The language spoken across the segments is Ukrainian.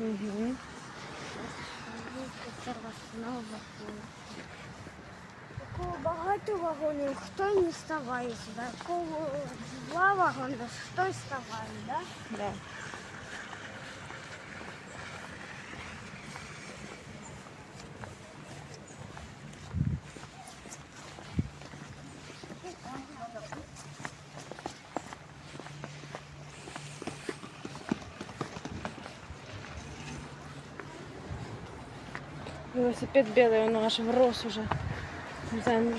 Угу. Такого багато вагонів, хто не ставає сюди. Кого два вагони, хтось ставає, да? Да. Велосипед білий, воно аж врос уже в землю.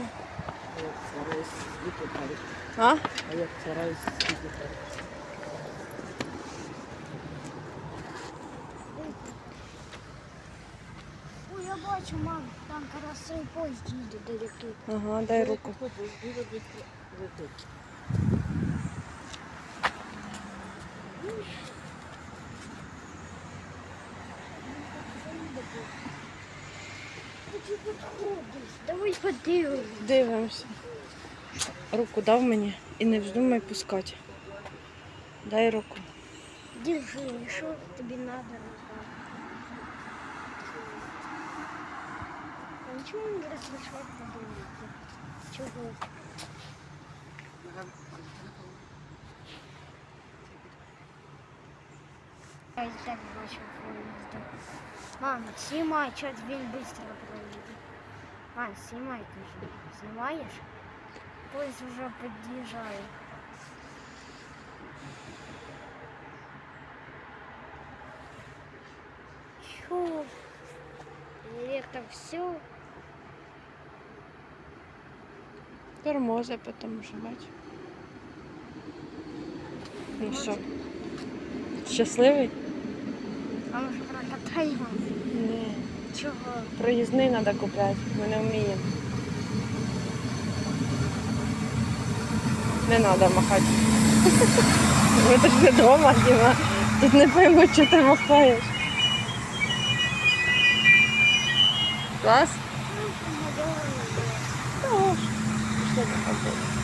А? А як царай світу. Ой, я бачу, мам, там карасей поїзд їде далеко. Ага, дай руку. Швидко давай подивимось. Дивимося. Руку дав мені і не вздумай пускати. Дай руку. Держи, що тобі треба? А нічого не розрішати подивитися? Чого? Я і так бачу поїзда. Мам, знімай, що він швидко проїде. Мам, знімай, кажу. Знімаєш? Поїзд вже під'їжджає. Чё? Это все. Тормози, тому що бач. Ну що? Щасливий? А мы же прокатаем. Ні. Чего? Проїзний треба купляти, ми не вміємо. Не треба махати. Ми ж не вдома, Діма. Тут не поймуть, що ти махаєш. Клас? Тож. Пішли до хати.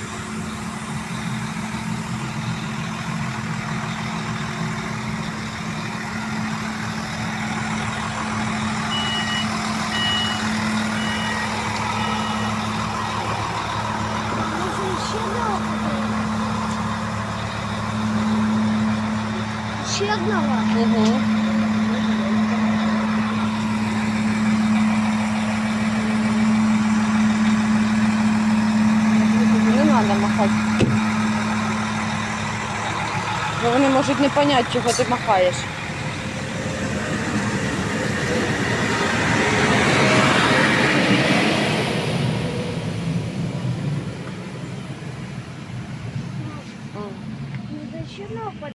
Одного? Угу. Не треба махати. Бо вони можуть не зрозуміти, чого ти махаєш.